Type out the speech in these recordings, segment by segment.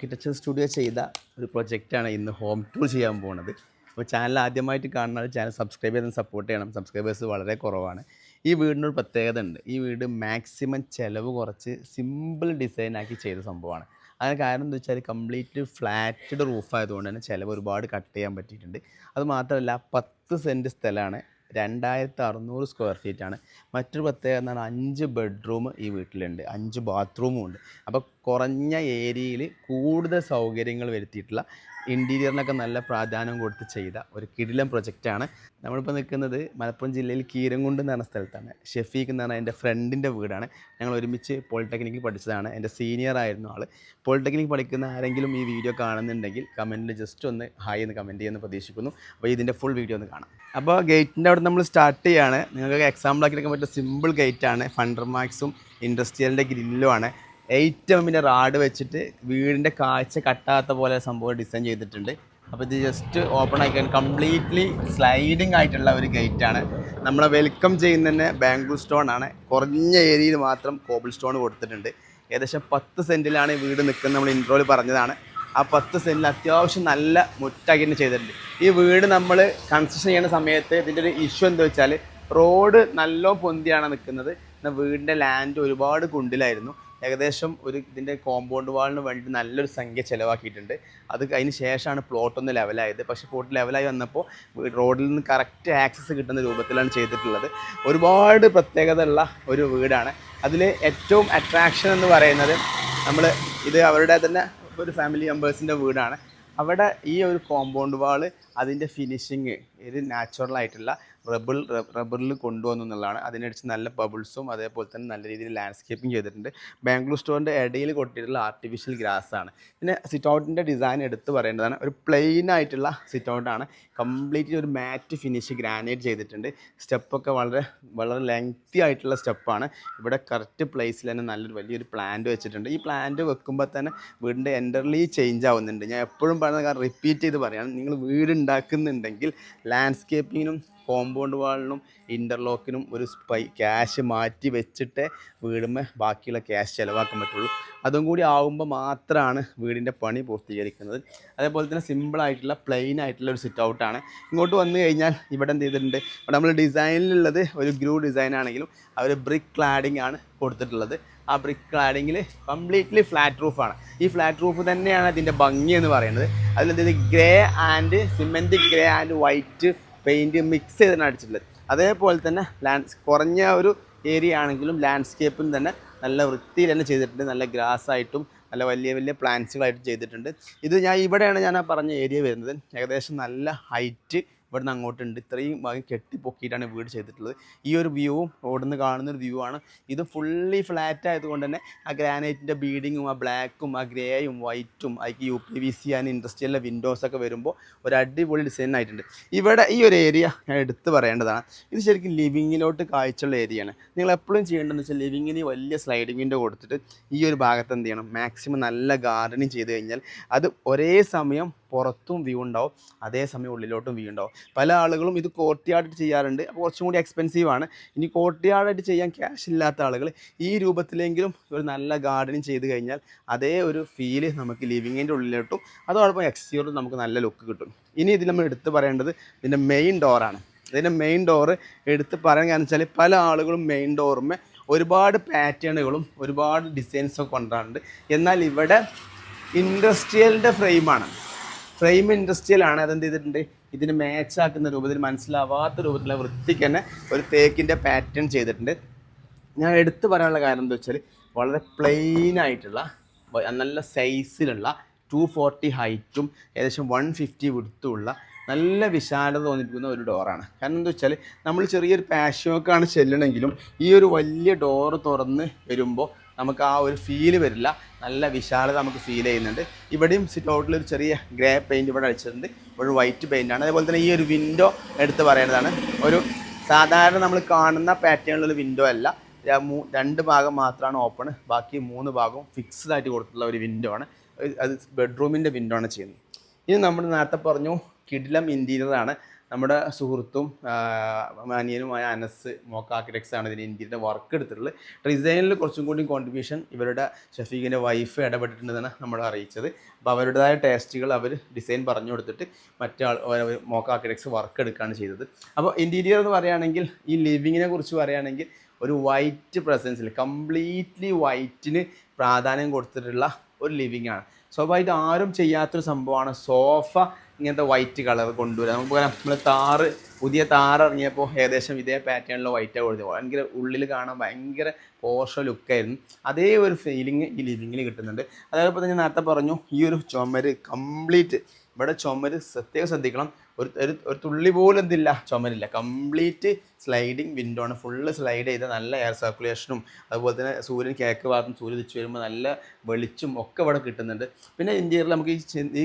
Architecture studio ചെയ്ത ഒരു പ്രൊജക്റ്റാണ് ഇന്ന് ഹോം ടൂർ ചെയ്യാൻ പോകുന്നത് അപ്പോൾ ചാനൽ ആദ്യമായിട്ട് കാണുന്ന ചാനൽ സബ്സ്ക്രൈബ് ചെയ്ത് സപ്പോർട്ട് ചെയ്യണം. സബ്സ്ക്രൈബേഴ്സ് വളരെ കുറവാണ്. ഈ വീടിനൊരു പ്രത്യേകത ഉണ്ട്. ഈ വീട് മാക്സിമം ചിലവ് കുറച്ച് സിമ്പിൾ ഡിസൈൻ ആക്കി ചെയ്ത സംഭവമാണ്. അതിന് കാരണം എന്താ വെച്ചാൽ കംപ്ലീറ്റ് ഫ്ലാറ്റഡ് റൂഫ് ആയതുകൊണ്ട് തന്നെ ചിലവ് ഒരുപാട് കട്ട് ചെയ്യാൻ പറ്റിയിട്ടുണ്ട്. അത് മാത്രമല്ല പത്ത് സെന്റ് സ്ഥലമാണ് രണ്ടായിരത്തി അറുന്നൂറ് സ്ക്വയർ ആണ്. മറ്റൊരു പ്രത്യേകത എന്താണ്? അഞ്ച് ബെഡ്റൂം ഈ വീട്ടിലുണ്ട്. അഞ്ച് ബാത്റൂമും ഉണ്ട്. അപ്പോൾ കുറഞ്ഞ ഏരിയയിൽ കൂടുതൽ സൗകര്യങ്ങൾ വരുത്തിയിട്ടുള്ള ഇന്റീരിയറിനൊക്കെ നല്ല പ്രാധാന്യം കൊടുത്ത് ചെയ്ത ഒരു കിടിലം പ്രൊജക്റ്റാണ് നമ്മളിപ്പോൾ നിൽക്കുന്നത് മലപ്പുറം ജില്ലയിൽ കീരങ്കുണ്ട് എന്ന് പറഞ്ഞ സ്ഥലത്താണ്. ഷെഫീഖ് എന്ന് പറഞ്ഞാൽ എന്റെ ഫ്രണ്ടിന്റെ വീടാണ്. ഞങ്ങൾ ഒരുമിച്ച് പോളിടെക്നിക്കിൽ പഠിച്ചതാണ്. എന്റെ സീനിയർ ആയിരുന്നു ആൾ പോളിടെക്നിക് പഠിക്കുന്ന ആരെങ്കിലും ഈ വീഡിയോ കാണുന്നുണ്ടെങ്കിൽ കമന്റിൽ ജസ്റ്റ് ഒന്ന് ഹായ് എന്ന് കമന്റ് ചെയ്യുമെന്ന് പ്രതീക്ഷിക്കുന്നു. അപ്പോൾ ഇതിന്റെ ഫുൾ വീഡിയോ ഒന്ന് കാണാം. അപ്പോൾ ഗേറ്റിന്റെ അവിടെ നമ്മൾ സ്റ്റാർട്ട് ചെയ്യുകയാണ് നിങ്ങൾക്ക് എക്സാമ്പിൾ ആക്കി എടുക്കാൻ പറ്റിയ സിമ്പിൾ ഗേറ്റാണ് ഫണ്ടർ മാക്സും ഇൻഡസ്ട്രിയലിന്റെ ഗ്രില്ലുമാണ് എയ്റ്റ് എമ്മിന്റെ റാഡ് വെച്ചിട്ട് വീടിന്റെ കാഴ്ച കട്ടാത്ത പോലെ സംഭവം ഡിസൈൻ ചെയ്തിട്ടുണ്ട്. അപ്പോൾ ഇത് ജസ്റ്റ് ഓപ്പൺ ആക്കിയാൽ കംപ്ലീറ്റ്ലി സ്ലൈഡിങ് ആയിട്ടുള്ള ഒരു ഗേറ്റ് ആണ്. നമ്മളെ വെൽക്കം ചെയ്യുന്ന ചെയ്യുന്നതന്നെ ബാംഗ്ലൂർ സ്റ്റോൺ ആണ്. കുറഞ്ഞ ഏരിയയിൽ മാത്രം കോബിൾ സ്റ്റോൺ കൊടുത്തിട്ടുണ്ട്. ഏകദേശം പത്ത് സെന്റിലാണ് ഈ വീട് നിൽക്കുന്നത് നമ്മൾ ഇൻട്രോയിൽ പറഞ്ഞതാണ്. ആ പത്ത് സെന്റിൽ അത്യാവശ്യം നല്ല മുറ്റാക്കി തന്നെ ചെയ്തിട്ടുണ്ട്. ഈ വീട് നമ്മൾ കൺസ്ട്രക്ഷൻ ചെയ്യുന്ന സമയത്ത് ഇതിന്റെ ഒരു ഇഷ്യൂ എന്താ വെച്ചാൽ റോഡ് നല്ല പൊന്തിയാണ് നിൽക്കുന്നത്. എന്നാൽ വീടിന്റെ ലാൻഡ് ഒരുപാട് കുണ്ടിലായിരുന്നു. ഏകദേശം ഒരു ഇതിന്റെ കോമ്പൗണ്ട് വാളിന് വേണ്ടി നല്ലൊരു സംഖ്യ ചിലവാക്കിയിട്ടുണ്ട്. അത് അതിന് ശേഷമാണ് പ്ലോട്ട് ഒന്ന് ലെവലായത് പക്ഷേ പ്ലോട്ട് ലെവലായി വന്നപ്പോൾ റോഡിൽ നിന്ന് കറക്റ്റ് ആക്സസ് കിട്ടുന്ന രൂപത്തിലാണ് ചെയ്തിട്ടുള്ളത്. ഒരുപാട് പ്രത്യേകത ഉള്ള ഒരു വീടാണ്. അതിൽ ഏറ്റവും അട്രാക്ഷൻ എന്ന് പറയുന്നത് നമ്മൾ ഇത് അവരുടെ തന്നെ ഒരു ഫാമിലി മെമ്പേഴ്സിന്റെ വീടാണ്. അവിടെ ഈ ഒരു കോമ്പൗണ്ട് വാൾ അതിന്റെ ഫിനിഷിങ് ഇത് നാച്ചുറൽ ആയിട്ടുള്ള റബ്ബിൾ റബ്ബറിൽ കൊണ്ടുവന്നു എന്നുള്ളതാണ്. അതിനടിച്ച് നല്ല ബബിൾസും അതേപോലെ തന്നെ നല്ല രീതിയിൽ ലാൻഡ്സ്കേപ്പിംഗ് ചെയ്തിട്ടുണ്ട്. ബാംഗ്ലൂർ സ്റ്റോറിന്റെ ഇടയിൽ കൊട്ടിയിട്ടുള്ള ആർട്ടിഫിഷ്യൽ ഗ്രാസ് ആണ്. പിന്നെ സിറ്റൗട്ടിന്റെ ഡിസൈൻ എടുത്ത് പറയേണ്ടതാണ്. ഒരു പ്ലെയിൻ ആയിട്ടുള്ള സിറ്റൗട്ടാണ് കംപ്ലീറ്റ്ലി ഒരു മാറ്റ് ഫിനിഷ് ഗ്രാനൈറ്റ് ചെയ്തിട്ടുണ്ട്. സ്റ്റെപ്പൊക്കെ വളരെ വളരെ ലെങ്തി ആയിട്ടുള്ള സ്റ്റെപ്പാണ് ഇവിടെ കറക്റ്റ് പ്ലേസിൽ തന്നെ നല്ലൊരു വലിയൊരു പ്ലാന്റ് വെച്ചിട്ടുണ്ട്. ഈ പ്ലാന്റ് വെക്കുമ്പോൾ തന്നെ വീടിന്റെ എന്റർലി ചേഞ്ച് ആവുന്നുണ്ട്. ഞാൻ എപ്പോഴും പറയുന്ന കാരണം റിപ്പീറ്റ് ചെയ്ത് പറയാണ്. നിങ്ങൾ വീട് ഉണ്ടാക്കുന്നുണ്ടെങ്കിൽ ലാൻഡ്സ്കേപ്പിങ്ങിനും കോമ്പൗണ്ട് വാളിനും ഇന്റർലോക്കിനും ഒരു സ്പൈ ക്യാഷ് മാറ്റി വെച്ചിട്ട് വീടുമ്മേ ബാക്കിയുള്ള ക്യാഷ് ചിലവാക്കാൻ പറ്റുള്ളൂ. അതും കൂടി ആകുമ്പോൾ മാത്രമാണ് വീടിന്റെ പണി പൂർത്തീകരിക്കുന്നത്. അതേപോലെ തന്നെ സിമ്പിളായിട്ടുള്ള പ്ലെയിൻ ആയിട്ടുള്ള ഒരു സിറ്റ് ഔട്ടാണ് ഇങ്ങോട്ട് വന്നു കഴിഞ്ഞാൽ ഇവിടെ എന്ത് ചെയ്തിട്ടുണ്ട്? ഇവിടെ നമ്മൾ ഡിസൈനിലുള്ളത് ഒരു ഗ്രൂ ഡിസൈൻ ആണെങ്കിലും അവർ ബ്രിക്ക് ക്ലാഡിംഗ് ആണ് കൊടുത്തിട്ടുള്ളത്. ആ ബ്രിക്ക് ക്ലാഡിങ്ങിൽ കംപ്ലീറ്റ്ലി ഫ്ലാറ്റ് റൂഫാണ് ഈ ഫ്ലാറ്റ് റൂഫ് തന്നെയാണ് അതിന്റെ ഭംഗി എന്ന് പറയുന്നത്. അതിലെന്ത് grey and cement grey and white paint mix ചെയ്തിട്ടാണ് അടിച്ചിട്ടുള്ളത്. അതേപോലെ തന്നെ ലാൻഡ് കുറഞ്ഞ ഒരു ഏരിയ ആണെങ്കിലും ലാൻഡ്സ്കേപ്പിൽ തന്നെ നല്ല വൃത്തിയിൽ തന്നെ ചെയ്തിട്ടുണ്ട്. നല്ല ഗ്രാസ് ആയിട്ടും നല്ല വലിയ വലിയ പ്ലാന്റ്സുകളായിട്ടും ചെയ്തിട്ടുണ്ട്. ഇത് ഞാൻ ഇവിടെയാണ് ഞാൻ ആ പറഞ്ഞ ഏരിയ വരുന്നത്. ഏകദേശം നല്ല ഹൈറ്റ് ഇവിടുന്ന് അങ്ങോട്ടുണ്ട്. ഇത്രയും ഭാഗം കെട്ടിപ്പൊക്കിയിട്ടാണ് വീട് ചെയ്തിട്ടുള്ളത്. ഈ ഒരു വ്യൂവും നിന്ന് കാണുന്ന ഒരു വ്യൂ ആണ്. ഇത് ഫുള്ളി ഫ്ലാറ്റ് ആയതുകൊണ്ട് തന്നെ ആ ഗ്രാനൈറ്റിന്റെ ബീഡിങ്ങും ആ ബ്ലാക്കും ആ ഗ്രേയും വൈറ്റും അതിക്ക് U P V C and ഇൻഡസ്ട്രിയലിലെ വിൻഡോസൊക്കെ വരുമ്പോൾ ഒരു അടിപൊളി ഡിസൈൻ ആയിട്ടുണ്ട്. ഇവിടെ ഈ ഒരു ഏരിയ ഞാൻ എടുത്ത് പറയേണ്ടതാണ്. ഇത് ശരിക്കും ലിവിങ്ങിലോട്ട് കാഴ്ചയുള്ള ഏരിയയാണ് നിങ്ങൾ എപ്പോഴും ചെയ്യേണ്ടതെന്ന് വെച്ചാൽ ലിവിങ്ങിന് വലിയ സ്ലൈഡിംഗ് വിൻഡോ കൊടുത്തിട്ട് ഈ ഒരു ഭാഗത്ത് എന്ത് ചെയ്യണം? മാക്സിമം നല്ല ഗാർഡനിങ് ചെയ്ത് കഴിഞ്ഞാൽ അത് ഒരേ സമയം പുറത്തും വ്യൂ ഉണ്ടാവും. അതേസമയം ഉള്ളിലോട്ടും വ്യൂ ഉണ്ടാവും. പല ആളുകളും ഇത് കോർട്ട്യാർഡ് ചെയ്യാറുണ്ട്. അപ്പോൾ കുറച്ചും കൂടി എക്സ്പെൻസീവ് ആണ്. ഇനി കോർട്ടിയാർഡായിട്ട് ചെയ്യാൻ ക്യാഷ് ഇല്ലാത്ത ആളുകൾ ഈ രൂപത്തിലെങ്കിലും ഒരു നല്ല ഗാർഡനിങ് ചെയ്ത് കഴിഞ്ഞാൽ അതേ ഒരു ഫീൽ നമുക്ക് ലിവിങ്ങിന്റെ ഉള്ളിലോട്ടും അതോടൊപ്പം എക്സ്റ്റീരിയറും നമുക്ക് നല്ല ലുക്ക് കിട്ടും. ഇനി ഇതിൽ നമ്മൾ എടുത്ത് പറയേണ്ടത് ഇതിന്റെ മെയിൻ ഡോറാണ് ഇതിന്റെ മെയിൻ ഡോറ് എടുത്ത് പറയാൻ കാരണം വെച്ചാൽ പല ആളുകളും മെയിൻ ഡോറുമേ ഒരുപാട് പാറ്റേണുകളും ഒരുപാട് ഡിസൈൻസൊക്കെ കൊണ്ടുവരാറുണ്ട്. എന്നാൽ ഇവിടെ ഇൻഡസ്ട്രിയലിന്റെ ഫ്രെയിമാണ് ഫ്രെയിം ഇൻഡസ്ട്രിയലാണ് അതെന്ത് ചെയ്തിട്ടുണ്ട്? ഇതിന് മാച്ചാക്കുന്ന രൂപത്തിൽ മനസ്സിലാവാത്ത രൂപത്തിലുള്ള വൃത്തിക്ക് തന്നെ ഒരു തേക്കിന്റെ പാറ്റേൺ ചെയ്തിട്ടുണ്ട്. ഞാൻ എടുത്തു പറയാനുള്ള കാര്യം എന്താ വെച്ചാൽ വളരെ പ്ലെയിൻ ആയിട്ടുള്ള നല്ല സൈസിലുള്ള ടു ഫോർട്ടി ഹൈറ്റും ഏകദേശം വൺ ഫിഫ്റ്റി വിടുത്തുമുള്ള നല്ല വിശാലത തോന്നിപ്പിക്കുന്ന ഒരു ഡോറാണ് കാരണം എന്താ വെച്ചാൽ നമ്മൾ ചെറിയൊരു പാഷോക്കാണ് ചെല്ലണമെങ്കിലും ഈ ഒരു വലിയ ഡോറ് തുറന്ന് വരുമ്പോൾ നമുക്ക് ആ ഒരു ഫീൽ വരില്ല. നല്ല വിശാലത നമുക്ക് ഫീൽ ചെയ്യുന്നുണ്ട്. ഇവിടെയും സിറ്റ് ഔട്ടിൽ ഒരു ചെറിയ ഗ്രേ പെയിന്റ് ഇവിടെ അടിച്ചിട്ടുണ്ട് ഇവിടെ വൈറ്റ് പെയിന്റ് ആണ്. അതേപോലെ തന്നെ ഈ ഒരു വിൻഡോ എടുത്ത് പറയേണ്ടതാണ് ഒരു സാധാരണ നമ്മൾ കാണുന്ന പാറ്റേണിലുള്ള വിൻഡോ അല്ല. രണ്ട് ഭാഗം മാത്രമാണ് ഓപ്പൺ ബാക്കി മൂന്ന് ഭാഗവും ഫിക്സ്ഡ് ആയിട്ട് കൊടുത്തിട്ടുള്ള ഒരു വിൻഡോ ആണ്. അത് ബെഡ്റൂമിന്റെ വിൻഡോ ആണ് ചെയ്യുന്നത്. ഇനി നമ്മൾ നേരത്തെ പറഞ്ഞു കിടിലം ഇന്റീരിയർ ആണ്. നമ്മുടെ സുഹൃത്തും മാനിയനുമായ അനസ് മോക്ക് ആർക്കിടെക്ട്സ് ആണ് ഇതിന് ഇന്ത്യയുടെ വർക്ക് എടുത്തിട്ടുള്ളത്. ഡിസൈനിൽ കുറച്ചും കൂടി കോൺട്രിബ്യൂഷൻ ഇവരുടെ ഷഫീഖിന്റെ വൈഫ് ഇടപെട്ടിട്ടുണ്ടെന്നാണ് നമ്മൾ അറിയിച്ചത്. അപ്പോൾ അവരുടേതായ ടേസ്റ്റുകൾ അവർ ഡിസൈൻ പറഞ്ഞു കൊടുത്തിട്ട് മറ്റാൾ മോക്ക് ആർക്കിടെക്ട്സ് വർക്ക് എടുക്കുകയാണ് ചെയ്തത്. അപ്പോൾ ഇന്റീരിയർ എന്ന് പറയുകയാണെങ്കിൽ ഈ ലിവിങ്ങിനെ കുറിച്ച് പറയുകയാണെങ്കിൽ ഒരു വൈറ്റ് പ്രസൻസിൽ കംപ്ലീറ്റ്ലി വൈറ്റിന് പ്രാധാന്യം കൊടുത്തിട്ടുള്ള ഒരു ലിവിങ് ആണ്. സ്വാഭാവികമായിട്ട് ആരും ചെയ്യാത്തൊരു സംഭവമാണ് സോഫ ഇങ്ങനത്തെ വൈറ്റ് കളർ കൊണ്ടുവരാം. നമുക്ക് നമ്മൾ താറ് പുതിയ താറ് ഇറങ്ങിയപ്പോൾ ഏകദേശം ഇതേ പാറ്റേണിൽ വൈറ്റാണ് കൊടുത്തത്. ഭയങ്കര ഉള്ളിൽ കാണാൻ ഭയങ്കര പോഷ ലുക്കായിരുന്നു അതേ ഒരു ഫീലിംഗ് ഈ ലിവിങ്ങിൽ കിട്ടുന്നുണ്ട്. അതേപോലെ തന്നെ നേരത്തെ പറഞ്ഞു ഈ ഒരു ചുമര് കംപ്ലീറ്റ് ഇവിടെ ചുമര് പ്രത്യേകം ശ്രദ്ധിക്കണം. ഒരു ഒരു തുള്ളി പോലും എന്തില്ല ചുമരില്ല. കംപ്ലീറ്റ് സ്ലൈഡിങ് വിൻഡോ ആണ്. ഫുള്ള് സ്ലൈഡ് ചെയ്ത നല്ല എയർ സർക്കുലേഷനും അതുപോലെ തന്നെ സൂര്യൻ കേക്ക് ഭാഗത്തും സൂര്യൻ തിരിച്ചു വരുമ്പോൾ നല്ല വെളിച്ചും ഒക്കെ ഇവിടെ കിട്ടുന്നുണ്ട്. പിന്നെ ഇന്ത്യയിൽ നമുക്ക് ഈ ഈ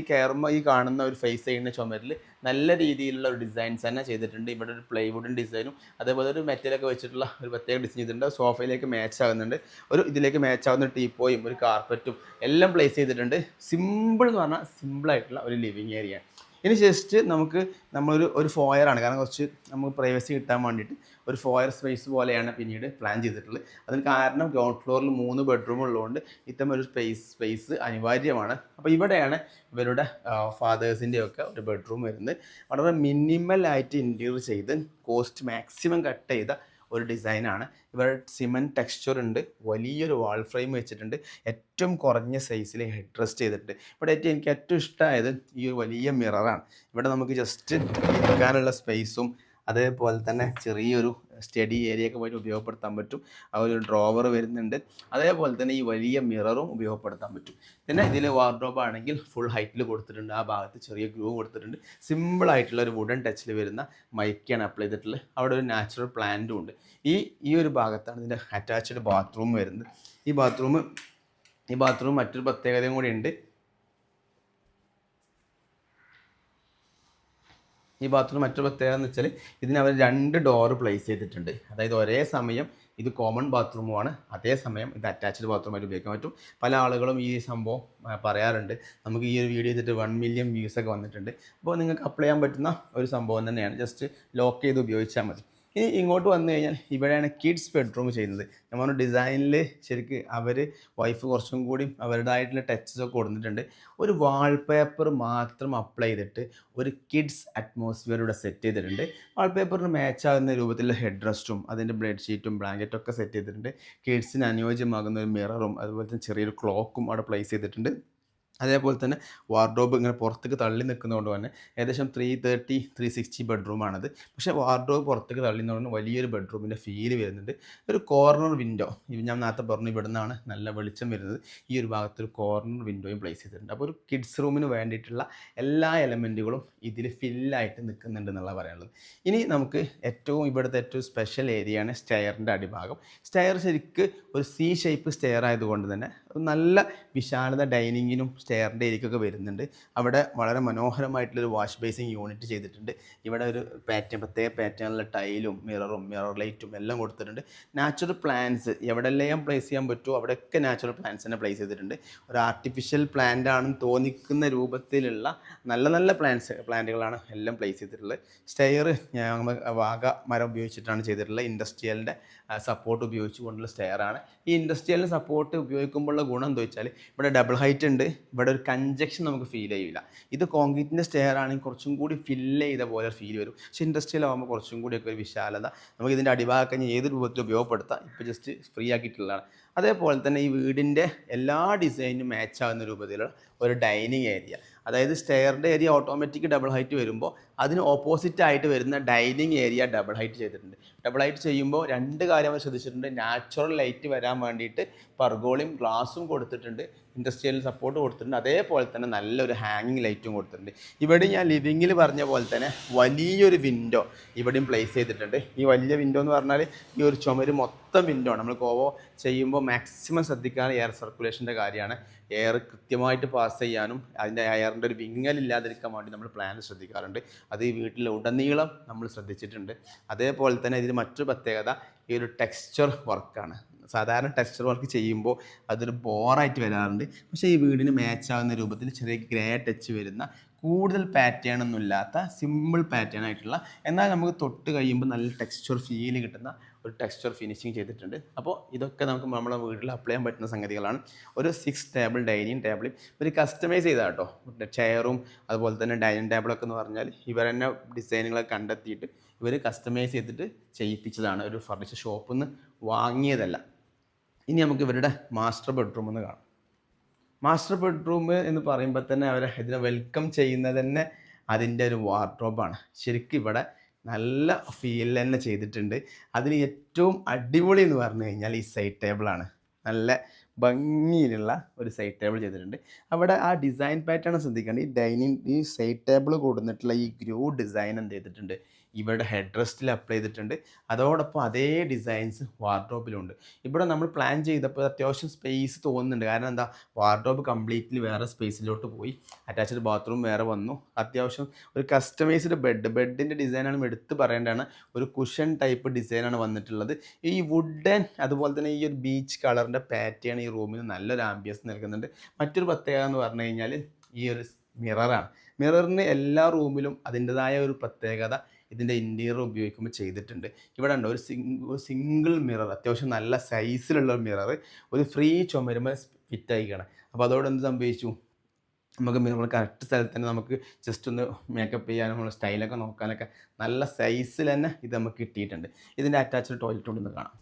ഈ കാണുന്ന ഒരു ഫേസ് ചെയ്യുന്ന ചുമരിൽ നല്ല രീതിയിലുള്ള ഒരു ഡിസൈൻസ് തന്നെ ചെയ്തിട്ടുണ്ട്. ഇവിടെ ഒരു പ്ലൈവുഡും ഡിസൈനും അതേപോലെ ഒരു മെറ്റലൊക്കെ വെച്ചിട്ടുള്ള ഒരു പ്രത്യേക ഡിസൈൻ ചെയ്തിട്ടുണ്ട്. സോഫയിലേക്ക് മാച്ച് ആകുന്നുണ്ട്. ഒരു ഇതിലേക്ക് മാച്ച് ആവുന്ന ടീപ്പോയും ഒരു കാർപ്പറ്റും എല്ലാം പ്ലേസ് ചെയ്തിട്ടുണ്ട്. സിമ്പിൾ എന്ന് പറഞ്ഞാൽ സിമ്പിളായിട്ടുള്ള ഒരു ലിവിങ് ഏരിയ ഇനി ജസ്റ്റ് നമുക്ക് നമ്മളൊരു ഒരു ഫോയറാണ് കാരണം കുറച്ച് നമുക്ക് പ്രൈവസി കിട്ടാൻ വേണ്ടിയിട്ട് ഒരു ഫോയർ സ്പേസ് പോലെയാണ് പിന്നീട് പ്ലാൻ ചെയ്തിട്ടുള്ളത്. അതിന് കാരണം ഗ്രൗണ്ട് ഫ്ലോറിൽ മൂന്ന് ബെഡ്റൂം ഉള്ളതുകൊണ്ട് ഇത്തരം ഒരു സ്പേസ് സ്പേസ് അനിവാര്യമാണ്. അപ്പോൾ ഇവിടെയാണ് ഇവരുടെ ഫാദേഴ്സിന്റെ ഒക്കെ ഒരു ബെഡ്റൂം വരുന്നത്. വളരെ മിനിമൽ ആയിട്ട് ഇന്റീരിയർ ചെയ്ത് കോസ്റ്റ് മാക്സിമം കട്ട് ചെയ്ത ഒരു ഡിസൈനാണ് ഇവരുടെ സിമെന്റ് ടെക്സ്ചർ ഉണ്ട്. വലിയൊരു വാൾ ഫ്രെയിം വെച്ചിട്ടുണ്ട്. ഏറ്റവും കുറഞ്ഞ സൈസിൽ ഹെഡ് റെസ്റ്റ് ചെയ്തിട്ടുണ്ട്. ഇവിടെ ഏറ്റവും എനിക്ക് ഏറ്റവും ഇഷ്ടമായത് ഈ ഒരു വലിയ മിററാണ് ഇവിടെ നമുക്ക് ജസ്റ്റ് ഇരിക്കാനുള്ള സ്പേസും അതേപോലെ തന്നെ ചെറിയൊരു സ്റ്റഡി ഏരിയ ഒക്കെ പോയിട്ട് ഉപയോഗപ്പെടുത്താൻ പറ്റും. ആ ഒരു ഡ്രോവർ വരുന്നുണ്ട്. അതേപോലെ തന്നെ ഈ വലിയ മിററും ഉപയോഗപ്പെടുത്താൻ പറ്റും. പിന്നെ ഇതിൽ വാർഡ്രോബ് ആണെങ്കിൽ ഫുൾ ഹൈറ്റിൽ കൊടുത്തിട്ടുണ്ട്. ആ ഭാഗത്ത് ചെറിയ ഗ്രൂ കൊടുത്തിട്ടുണ്ട്. സിമ്പിൾ ആയിട്ടുള്ള ഒരു വുഡൻ ടച്ചിൽ വരുന്ന മൈക്കാണ് അപ്ലൈ ചെയ്തിട്ടുള്ളത്. അവിടെ ഒരു നാച്ചുറൽ പ്ലാന്റും ഉണ്ട്. ഈ ഈ ഒരു ഭാഗത്താണ് ഇതിന്റെ അറ്റാച്ച്ഡ് ബാത്റൂം വരുന്നത്. ഈ ബാത്റൂം ഈ ബാത്റൂം മറ്റൊരു പ്രത്യേകതയും കൂടി ഉണ്ട്. ഈ ബാത്റൂം മറ്റൊരു പ്രത്യേകത എന്ന് വെച്ചാൽ ഇതിന് അവർ രണ്ട് ഡോറ് പ്ലേസ് ചെയ്തിട്ടുണ്ട്. അതായത് ഒരേ സമയം ഇത് കോമൺ ബാത്റൂമുമാണ് അതേസമയം ഇത് അറ്റാച്ച്ഡ് ബാത്റൂമായിട്ട് ഉപയോഗിക്കാൻ പറ്റും. പല ആളുകളും ഈ സംഭവം പറയാറുണ്ട്. നമുക്ക് ഈ ഒരു വീഡിയോ ചെയ്തിട്ട് വൺ മില്യൺ വ്യൂസ് ഒക്കെ വന്നിട്ടുണ്ട്. അപ്പോൾ നിങ്ങൾക്ക് അപ്ലൈ ചെയ്യാൻ പറ്റുന്ന ഒരു സംഭവം തന്നെയാണ്. ജസ്റ്റ് ലോക്ക് ചെയ്ത് ഉപയോഗിച്ചാൽ മതി. ഇനി ഇങ്ങോട്ട് വന്നു കഴിഞ്ഞാൽ ഇവിടെയാണ് കിഡ്സ് ബെഡ്റൂം ചെയ്യുന്നത്. ഞാൻ പറഞ്ഞു ഡിസൈനിൽ ശരിക്ക് അവർ വൈഫ് കുറച്ചും കൂടി അവരുടേതായിട്ടുള്ള ടച്ചസ് ഒക്കെ കൊടുത്തിട്ടുണ്ട്. ഒരു വാൾപേപ്പർ മാത്രം അപ്ലൈ ചെയ്തിട്ട് ഒരു കിഡ്സ് അറ്റ്മോസ്ഫിയർ ഇവിടെ സെറ്റ് ചെയ്തിട്ടുണ്ട്. വാൾപേപ്പറിന് മാച്ച് ആകുന്ന രൂപത്തിലുള്ള ഹെഡ് റെസ്റ്റും അതിന്റെ ബെഡ് ഷീറ്റും ബ്ലാങ്കറ്റും ഒക്കെ സെറ്റ് ചെയ്തിട്ടുണ്ട്. കിഡ്സിന് അനുയോജ്യമാകുന്ന ഒരു മിററും അതുപോലെ തന്നെ ചെറിയൊരു ക്ലോക്കും അവിടെ പ്ലേസ് ചെയ്തിട്ടുണ്ട്. അതേപോലെ തന്നെ വാർഡ്രോബ് ഇങ്ങനെ പുറത്തേക്ക് തള്ളി നിൽക്കുന്നതുകൊണ്ട് തന്നെ ഏകദേശം ത്രീ തേർട്ടി ത്രീ സിക്സ്റ്റി ബെഡ്റൂമാണത് പക്ഷേ വാർഡ്രോബ് പുറത്തേക്ക് തള്ളി നിന്നുകൊണ്ട് വലിയൊരു ബെഡ്റൂമിന്റെ ഫീൽ വരുന്നുണ്ട്. ഒരു കോർണർ വിൻഡോ ഞാൻ നേരത്തെ പറഞ്ഞു ഇവിടെ നിന്നാണ് നല്ല വെളിച്ചം വരുന്നത്. ഈ ഒരു ഭാഗത്ത് ഒരു കോർണർ വിൻഡോയും പ്ലേസ് ചെയ്തിട്ടുണ്ട്. അപ്പോൾ ഒരു കിഡ്സ് റൂമിന് വേണ്ടിയിട്ടുള്ള എല്ലാ എലമെന്റുകളും ഇതിൽ ഫില്ലായിട്ട് നിൽക്കുന്നുണ്ട് എന്നുള്ള പറയാനുള്ളത്. ഇനി നമുക്ക് ഏറ്റവും ഇവിടുത്തെ ഏറ്റവും സ്പെഷ്യൽ ഏരിയയാണ് സ്റ്റെയറിന്റെ അടിഭാഗം. സ്റ്റെയർ ശരിക്ക് ഒരു സി ഷേപ്പ് സ്റ്റെയർ ആയതുകൊണ്ട് തന്നെ നല്ല വിശാലത ഡൈനിങ്ങിനും സ്റ്റെയറിന്റെ ഏരിയക്കൊക്കെ വരുന്നുണ്ട്. അവിടെ വളരെ മനോഹരമായിട്ടുള്ളൊരു വാഷ് ബേസിങ് യൂണിറ്റ് ചെയ്തിട്ടുണ്ട്. ഇവിടെ ഒരു പാറ്റേൺ പ്രത്യേക പാറ്റേണിലുള്ള ടൈലും മിററും മിറർ ലൈറ്റും എല്ലാം കൊടുത്തിട്ടുണ്ട്. നാച്ചുറൽ പ്ലാന്റ്സ് എവിടെല്ലാം പ്ലേസ് ചെയ്യാൻ പറ്റുമോ അവിടെയൊക്കെ നാച്ചുറൽ പ്ലാന്റ്സ് തന്നെ പ്ലേസ് ചെയ്തിട്ടുണ്ട്. ഒരു ആർട്ടിഫിഷ്യൽ പ്ലാന്റ് ആണെന്ന് തോന്നിക്കുന്ന രൂപത്തിലുള്ള നല്ല നല്ല പ്ലാന്റ്സ് പ്ലാന്റുകളാണ് എല്ലാം പ്ലേസ് ചെയ്തിട്ടുള്ളത്. സ്റ്റെയർ നമ്മൾ വാഗ മരം ഉപയോഗിച്ചിട്ടാണ് ചെയ്തിട്ടുള്ളത്. ഇൻഡസ്ട്രിയലിന്റെ സപ്പോർട്ട് ഉപയോഗിച്ചുകൊണ്ടുള്ള സ്റ്റെയർ ആണ് ഈ ഇൻഡസ്ട്രിയലിന്റെ സപ്പോർട്ട് ഉപയോഗിക്കുമ്പോഴുള്ള ഗുണം എന്താ വെച്ചാൽ ഇവിടെ ഡബിൾ ഹൈറ്റ് ഉണ്ട്. ഇവിടെ ഒരു കഞ്ചക്ഷൻ നമുക്ക് ഫീൽ ചെയ്യില്ല. ഇത് കോൺക്രീറ്റിന്റെ സ്റ്റെയർ ആണെങ്കിൽ കുറച്ചും കൂടി ഫില്ല് ചെയ്ത പോലെ ഫീൽ വരും. പക്ഷേ ഇൻഡസ്ട്രിയൽ ആകുമ്പോൾ കുറച്ചും കൂടിയൊക്കെ ഒരു വിശാലത. നമുക്ക് ഇതിന്റെ അടിഭാഗം ഏത് രൂപത്തിൽ ഉപയോഗപ്പെടുത്താം? ഇപ്പോൾ ജസ്റ്റ് ഫ്രീ ആക്കിയിട്ടുള്ളതാണ്. അതേപോലെ തന്നെ ഈ വീടിന്റെ എല്ലാ ഡിസൈനും മാച്ച് ആകുന്ന രൂപത്തിലുള്ള ഒരു ഡൈനിങ് ഏരിയ അതായത് സ്റ്റെയറിന്റെ ഏരിയ ഓട്ടോമാറ്റിക് ഡബിൾ ഹൈറ്റ് വരുമ്പോൾ അതിന് ഓപ്പോസിറ്റ് ആയിട്ട് വരുന്ന ഡൈനിങ് ഏരിയ ഡബിൾ ഹൈറ്റ് ചെയ്തിട്ടുണ്ട്. ഡബിൾ ഹൈറ്റ് ചെയ്യുമ്പോൾ രണ്ട് കാര്യം അവർ ശ്രദ്ധിച്ചിട്ടുണ്ട്. നാച്ചുറൽ ലൈറ്റ് വരാൻ വേണ്ടിയിട്ട് പർഗോളിയും ഗ്ലാസും കൊടുത്തിട്ടുണ്ട്. ഇൻഡസ്ട്രിയൽ സപ്പോർട്ട് കൊടുത്തിട്ടുണ്ട്. അതേപോലെ തന്നെ നല്ലൊരു ഹാങ്ങിങ് ലൈറ്റും കൊടുത്തിട്ടുണ്ട്. ഇവിടെ ഞാൻ ലിവിങ്ങിൽ പറഞ്ഞ പോലെ തന്നെ വലിയൊരു വിൻഡോ ഇവിടെയും പ്ലേസ് ചെയ്തിട്ടുണ്ട്. ഈ വലിയ വിൻഡോ എന്ന് പറഞ്ഞാൽ ഈ ഒരു ചുമര് മൊത്തം വിൻഡോ ആണ്. നമ്മൾ കോവോ ചെയ്യുമ്പോൾ മാക്സിമം ശ്രദ്ധിക്കാൻ എയർ സർക്കുലേഷന്റെ കാര്യമാണ്. എയർ കൃത്യമായിട്ട് പാസ് ചെയ്യാനും അതിന്റെ എയറിന്റെ ഒരു വിങ്ങൽ ഇല്ലാതിരിക്കാൻ വേണ്ടി നമ്മൾ പ്ലാൻ ശ്രദ്ധിക്കാറുണ്ട്. അത് ഈ വീട്ടിൽ ഉടനീളം നമ്മൾ ശ്രദ്ധിച്ചിട്ടുണ്ട്. അതേപോലെ തന്നെ ഇതിന് മറ്റൊരു പ്രത്യേകത ഈ ഒരു ടെക്സ്ചർ വർക്കാണ് സാധാരണ ടെക്സ്ചർ വർക്ക് ചെയ്യുമ്പോൾ അതൊരു ബോറായിട്ട് വരാറുണ്ട്. പക്ഷേ ഈ വീടിന് മാച്ച് ആകുന്ന രൂപത്തിൽ ചെറിയ ഗ്രേ ടച്ച് വരുന്ന കൂടുതൽ പാറ്റേൺ ഒന്നും ഇല്ലാത്ത സിമ്പിൾ പാറ്റേൺ ആയിട്ടുള്ള എന്നാൽ നമുക്ക് തൊട്ട് കഴിയുമ്പോൾ നല്ല ടെക്സ്ചർ ഫീൽ കിട്ടുന്ന ഒരു ടെക്സ്ചർ ഫിനിഷിങ് ചെയ്തിട്ടുണ്ട്. അപ്പോൾ ഇതൊക്കെ നമുക്ക് നമ്മുടെ വീട്ടിൽ അപ്ലൈ ചെയ്യാൻ പറ്റുന്ന സംഗതികളാണ്. ഒരു സിക്സ് ടേബിൾ ഡൈനിങ് ടേബിൾ ഒരു കസ്റ്റമൈസ് ചെയ്താൽ കേട്ടോ ചെയറും അതുപോലെ തന്നെ ഡൈനിങ് ടേബിളൊക്കെ എന്ന് പറഞ്ഞാൽ ഇവർ തന്നെ ഡിസൈനുകളൊക്കെ കണ്ടെത്തിയിട്ട് ഇവർ കസ്റ്റമൈസ് ചെയ്തിട്ട് ചെയ്യിപ്പിച്ചതാണ്. ഒരു ഫർണിച്ചർ ഷോപ്പിൽ നിന്ന് വാങ്ങിയതല്ല. ഇനി നമുക്ക് ഇവരുടെ മാസ്റ്റർ ബെഡ്റൂം ഒന്ന് കാണാം. മാസ്റ്റർ ബെഡ്റൂം എന്ന് പറയുമ്പോൾ തന്നെ അവർ ഇതിനെ വെൽക്കം ചെയ്യുന്നത് തന്നെ അതിന്റെ ഒരു വാർഡ്രോബാണ് ശരിക്കും ഇവിടെ നല്ല ഫീൽ തന്നെ ചെയ്തിട്ടുണ്ട്. അതിൽ ഏറ്റവും അടിപൊളി എന്ന് പറഞ്ഞു കഴിഞ്ഞാൽ ഈ സൈഡ് ടേബിളാണ് നല്ല ഭംഗിയിലുള്ള ഒരു സൈഡ് ടേബിൾ ചെയ്തിട്ടുണ്ട്. അവിടെ ആ ഡിസൈൻ പാറ്റേൺ ശ്രദ്ധിക്കേണ്ട. ഈ ഡൈനിങ് ഈ സൈഡ് ടേബിൾ കൊടുത്തിട്ടുള്ള ഈ ഗ്രൂ ഡിസൈൻ എന്ത് ചെയ്തിട്ടുണ്ട്? ഇവിടെ ഹെഡ് റെസ്റ്റിൽ അപ്ലൈ ചെയ്തിട്ടുണ്ട്. അതോടൊപ്പം അതേ ഡിസൈൻസ് വാർഡ്രോബിലുണ്ട് ഇവിടെ നമ്മൾ പ്ലാൻ ചെയ്തപ്പോൾ അത്യാവശ്യം സ്പേസ് തോന്നുന്നുണ്ട്. കാരണം എന്താ? വാർഡ്രോബ് കംപ്ലീറ്റ്ലി വേറെ സ്പേസിലോട്ട് പോയി. അറ്റാച്ച്ഡ് ബാത്റൂം വേറെ വന്നു. അത്യാവശ്യം ഒരു കസ്റ്റമൈസ്ഡ് ബെഡ് ബെഡിന്റെ ഡിസൈനാണ് എടുത്ത് പറയേണ്ടതാണ്. ഒരു കുഷൻ ടൈപ്പ് ഡിസൈനാണ് വന്നിട്ടുള്ളത്. ഈ വുഡൻ അതുപോലെ തന്നെ ഈ ഒരു ബീച്ച് കളറിന്റെ പാറ്റേൺ ഈ റൂമിന് നല്ലൊരു ആംബിയൻസ് നൽകുന്നുണ്ട്. മറ്റൊരു പ്രത്യേകത എന്ന് പറഞ്ഞു കഴിഞ്ഞാൽ ഈ ഒരു മിററാണ് മിററിന് എല്ലാ റൂമിലും അതിന്റെതായ ഒരു പ്രത്യേകത. ഇതിന്റെ ഇന്റീരിയർ ഉപയോഗിക്കുമ്പോൾ ചെയ്തിട്ടുണ്ട്. ഇവിടെ ഉണ്ട് ഒരു സിംഗിൾ മിറർ അത്യാവശ്യം നല്ല സൈസിലുള്ള ഒരു മിറർ ഒരു ഫ്രീ ചുമരുമ്പോൾ ഫിറ്റ് ആയിക്കണം. അപ്പോൾ അതോടെ എന്ത് സംഭവിച്ചു? നമുക്ക് മിറർ കറക്റ്റ് സ്ഥലത്ത് തന്നെ നമുക്ക് ജസ്റ്റ് ഒന്ന് മേക്കപ്പ് ചെയ്യാനും സ്റ്റൈലൊക്കെ നോക്കാനൊക്കെ നല്ല സൈസിൽ തന്നെ ഇത് നമുക്ക് കിട്ടിയിട്ടുണ്ട്. ഇതിന്റെ അറ്റാച്ച്ഡ് ടോയ്ലറ്റ് ഉണ്ടെന്ന് കാണാം.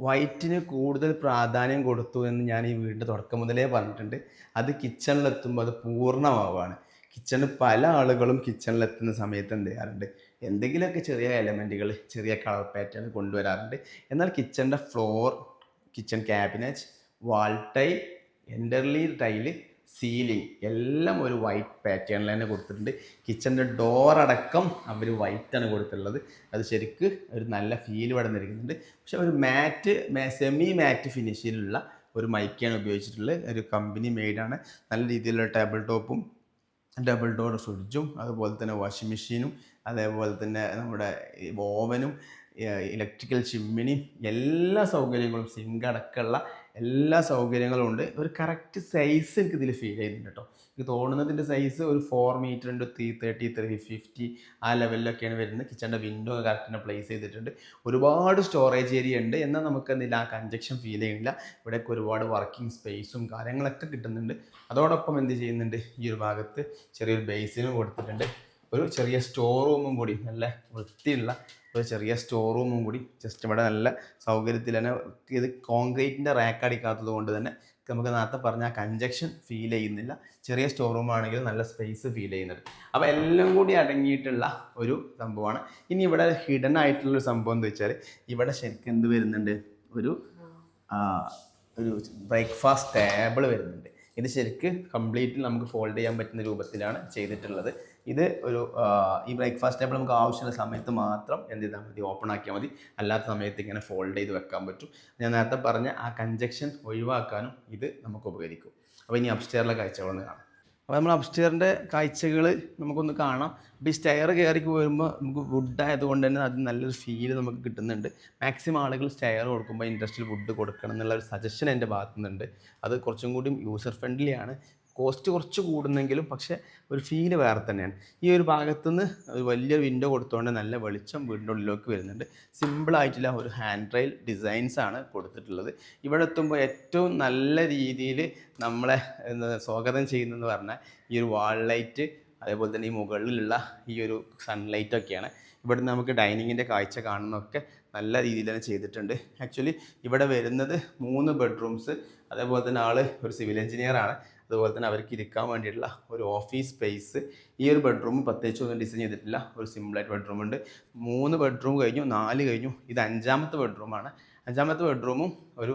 വൈറ്റിന് കൂടുതൽ പ്രാധാന്യം കൊടുത്തു എന്ന് ഞാൻ ഈ വീടിന്റെ തുടക്കം മുതലേ പറഞ്ഞിട്ടുണ്ട്. അത് കിച്ചണിലെത്തുമ്പോൾ അത് പൂർണമാവുകയാണ്. കിച്ചണിൽ പല ആളുകളും കിച്ചണിലെത്തുന്ന സമയത്ത് എന്ത് ചെയ്യാറുണ്ട്? എന്തെങ്കിലുമൊക്കെ ചെറിയ എലമെന്റുകൾ ചെറിയ കളർ പാറ്റേൺ കൊണ്ടുവരാറുണ്ട്. എന്നാൽ കിച്ചണിന്റെ floor kitchen cabinet wall tile entirely tile ceiling എല്ലാം ഒരു വൈറ്റ് പാറ്റേണിൽ തന്നെ കൊടുത്തിട്ടുണ്ട്. കിച്ചന്റെ ഡോർ അടക്കം അവർ വൈറ്റാണ് കൊടുത്തിട്ടുള്ളത്. അത് ശരിക്ക് ഒരു നല്ല ഫീൽ ഇവിടെ നിൽക്കുന്നുണ്ട്. പക്ഷെ ഒരു മാറ്റ് സെമി മാറ്റ് ഫിനിഷിലുള്ള ഒരു മൈക്കാണ് ഉപയോഗിച്ചിട്ടുള്ളത്. ഒരു കമ്പനി മെയ്ഡാണ് നല്ല രീതിയിലുള്ള ടേബിൾ ടോപ്പും ഡബിൾ ഡോർ ഫ്രിഡ്ജും അതുപോലെ തന്നെ വാഷിംഗ് മെഷീനും അതേപോലെ തന്നെ നമ്മുടെ ഓവനും ഇലക്ട്രിക്കൽ ചിമ്മിനിയും എല്ലാ സൗകര്യങ്ങളും സിങ്ക് അടക്കമുള്ള എല്ലാ സൗകര്യങ്ങളും ഉണ്ട്. ഒരു കറക്റ്റ് സൈസ് എനിക്ക് ഇതിൽ ഫീൽ ചെയ്യുന്നുണ്ട് കേട്ടോ. എനിക്ക് തോന്നുന്നതിന്റെ സൈസ് ഒരു ഫോർ മീറ്റർ ഉണ്ട് ത്രീ തേർട്ടി ത്രീ ഫിഫ്റ്റി ആ ലെവലിലൊക്കെയാണ് വരുന്നത്. കിച്ചണിന്റെ വിൻഡോ കറക്റ്റിനെ പ്ലേസ് ചെയ്തിട്ടുണ്ട്. ഒരുപാട് സ്റ്റോറേജ് ഏരിയ ഉണ്ട്. എന്നാൽ നമുക്ക് എന്തില്ല ആ കഞ്ചക്ഷൻ ഫീൽ ചെയ്യുന്നില്ല. ഇവിടെയൊക്കെ ഒരുപാട് വർക്കിംഗ് സ്പേസും കാര്യങ്ങളൊക്കെ കിട്ടുന്നുണ്ട്. അതോടൊപ്പം എന്ത് ചെയ്യുന്നുണ്ട്? ഈ ഒരു ഭാഗത്ത് ചെറിയൊരു ബേസിനും കൊടുത്തിട്ടുണ്ട്. ഒരു ചെറിയ സ്റ്റോർ റൂമും കൂടി നല്ല വൃത്തിയുള്ള ഒരു ചെറിയ സ്റ്റോർ റൂമും കൂടി ജസ്റ്റ് ഇവിടെ നല്ല സൗകര്യത്തിൽ തന്നെ ഇത് കോൺക്രീറ്റിന്റെ റാക്ക് അടിക്കാത്തത് കൊണ്ട് തന്നെ നമുക്ക് നേരത്തെ പറഞ്ഞ ആ കഞ്ചക്ഷൻ ഫീൽ ചെയ്യുന്നില്ല. ചെറിയ സ്റ്റോർ റൂം ആണെങ്കിൽ നല്ല സ്പേസ് ഫീൽ ചെയ്യുന്നുണ്ട്. അപ്പോൾ എല്ലാം കൂടി അടങ്ങിയിട്ടുള്ള ഒരു സംഭവമാണ്. ഇനി ഇവിടെ ഹിഡൻ ആയിട്ടുള്ളൊരു സംഭവം എന്ന് വെച്ചാൽ ഇവിടെ ശരിക്കും എന്ത് വരുന്നുണ്ട്? ഒരു ഒരു ബ്രേക്ക്ഫാസ്റ്റ് ടേബിൾ വരുന്നുണ്ട്. ഇത് ശരിക്കും കംപ്ലീറ്റ് നമുക്ക് ഫോൾഡ് ചെയ്യാൻ പറ്റുന്ന രൂപത്തിലാണ് ചെയ്തിട്ടുള്ളത്. ഇത് ഒരു ഈ ബ്രേക്ക്ഫാസ്റ്റ് ടേബിൾ നമുക്ക് ആവശ്യമുള്ള സമയത്ത് മാത്രം എന്ത് ചെയ്താൽ മതി ഓപ്പൺ ആക്കിയാൽ മതി. അല്ലാത്ത സമയത്ത് ഇങ്ങനെ ഫോൾഡ് ചെയ്ത് വെക്കാൻ പറ്റും. ഞാൻ നേരത്തെ പറഞ്ഞ ആ കഞ്ചക്ഷൻ ഒഴിവാക്കാനും ഇത് നമുക്ക് ഉപകരിക്കും. അപ്പോൾ ഇനി അപ്സ്റ്റെയറിലെ കാഴ്ചകളൊന്ന് കാണാം. അപ്പോൾ നമ്മൾ അപ്സ്റ്റെയറിന്റെ കാഴ്ചകൾ നമുക്കൊന്ന് കാണാം. അപ്പോൾ ഈ സ്റ്റെയർ കയറി വരുമ്പോൾ നമുക്ക് വുഡ് ആയതുകൊണ്ട് തന്നെ അത് നല്ലൊരു ഫീൽ നമുക്ക് കിട്ടുന്നുണ്ട്. മാക്സിമം ആളുകൾ സ്റ്റെയർ കൊടുക്കുമ്പോൾ ഇൻഡസ്ട്രിയൽ വുഡ് കൊടുക്കണം എന്നുള്ള ഒരു സജഷൻ എന്റെ ഭാഗത്തു നിന്നുണ്ട് അത് കുറച്ചും കൂടി യൂസർ ഫ്രണ്ട്ലി ആണ്. കോസ്റ്റ് കുറച്ച് കൂടുന്നെങ്കിലും പക്ഷെ ഒരു ഫീൽ വേറെ തന്നെയാണ്. ഈ ഒരു ഭാഗത്തുനിന്ന് വലിയ വിൻഡോ കൊടുത്തുകൊണ്ട് നല്ല വെളിച്ചം വീടിന്റെ ഉള്ളിലേക്ക് വരുന്നുണ്ട്. സിമ്പിളായിട്ടുള്ള ഒരു ഹാൻഡ് റെയിൽ ഡിസൈൻസ് ആണ് കൊടുത്തിട്ടുള്ളത്. ഇവിടെ എത്തുമ്പോൾ ഏറ്റവും നല്ല രീതിയിൽ നമ്മളെ സ്വാഗതം ചെയ്യുന്നതെന്ന് പറഞ്ഞാൽ ഈ ഒരു വാൾ ലൈറ്റ് അതേപോലെ തന്നെ ഈ മുകളിലുള്ള ഈ ഒരു സൺലൈറ്റൊക്കെയാണ് ഇവിടെ നമുക്ക് ഡൈനിങ്ങിന്റെ കാഴ്ച കാണുന്നതൊക്കെ നല്ല രീതിയിൽ തന്നെ ചെയ്തിട്ടുണ്ട്. ആക്ച്വലി ഇവിടെ വരുന്നത് മൂന്ന് ബെഡ്റൂംസ് അതേപോലെ തന്നെ ആൾ ഒരു സിവിൽ എഞ്ചിനീയർ ആണ്. അതുപോലെ തന്നെ അവർക്ക് ഇരിക്കാൻ വേണ്ടിയിട്ടുള്ള ഒരു ഓഫീസ് സ്പേസ് ഈ ഒരു ബെഡ്റൂം പ്രത്യേകിച്ച് ഒന്നും ഡിസൈൻ ചെയ്തിട്ടില്ല. ഒരു സിമ്പിളായിട്ട് ബെഡ്റൂം ഉണ്ട്. മൂന്ന് ബെഡ്റൂം കഴിഞ്ഞു നാല് കഴിഞ്ഞു. ഇത് അഞ്ചാമത്തെ ബെഡ്റൂമാണ് അഞ്ചാമത്തെ ബെഡ്റൂമും ഒരു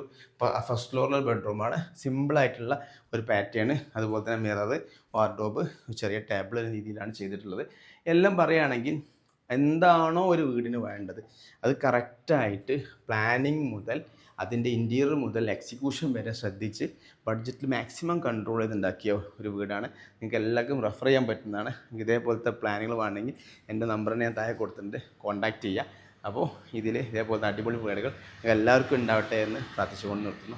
ഫസ്റ്റ് ഫ്ലോറിലെ ബെഡ്റൂമാണ് സിമ്പിളായിട്ടുള്ള ഒരു പാറ്റേൺ അതുപോലെ തന്നെ മിറർ വാർഡ്രോബ് ചെറിയ ടേബിൾ രീതിയിലാണ് ചെയ്തിട്ടുള്ളത്. എല്ലാം പറയുകയാണെങ്കിൽ എന്താണോ ഒരു വീടിന് വേണ്ടത്. അത് കറക്റ്റായിട്ട് പ്ലാനിങ് മുതൽ അതിന്റെ ഇന്റീരിയർ മുതൽ എക്സിക്യൂഷൻ വരെ ശ്രദ്ധിച്ച് ബഡ്ജറ്റിൽ മാക്സിമം കൺട്രോൾ ചെയ്തുണ്ടാക്കിയ ഒരു വീടാണ്. നിങ്ങൾക്ക് എല്ലാവർക്കും റെഫർ ചെയ്യാൻ പറ്റുന്നതാണ്. ഇതേപോലത്തെ പ്ലാനുകൾ വേണമെങ്കിൽ എന്റെ നമ്പർ ഞാൻ താഴെ കൊടുത്തിട്ടുണ്ട്. കോൺടാക്റ്റ് ചെയ്യുക. അപ്പോൾ ഇതിൽ ഇതേപോലത്തെ അടിപൊളി വീടുകൾ എല്ലാവർക്കും ഉണ്ടാവട്ടെ എന്ന് പ്രാർത്ഥിച്ചുകൊണ്ട് നിർത്തുന്നു.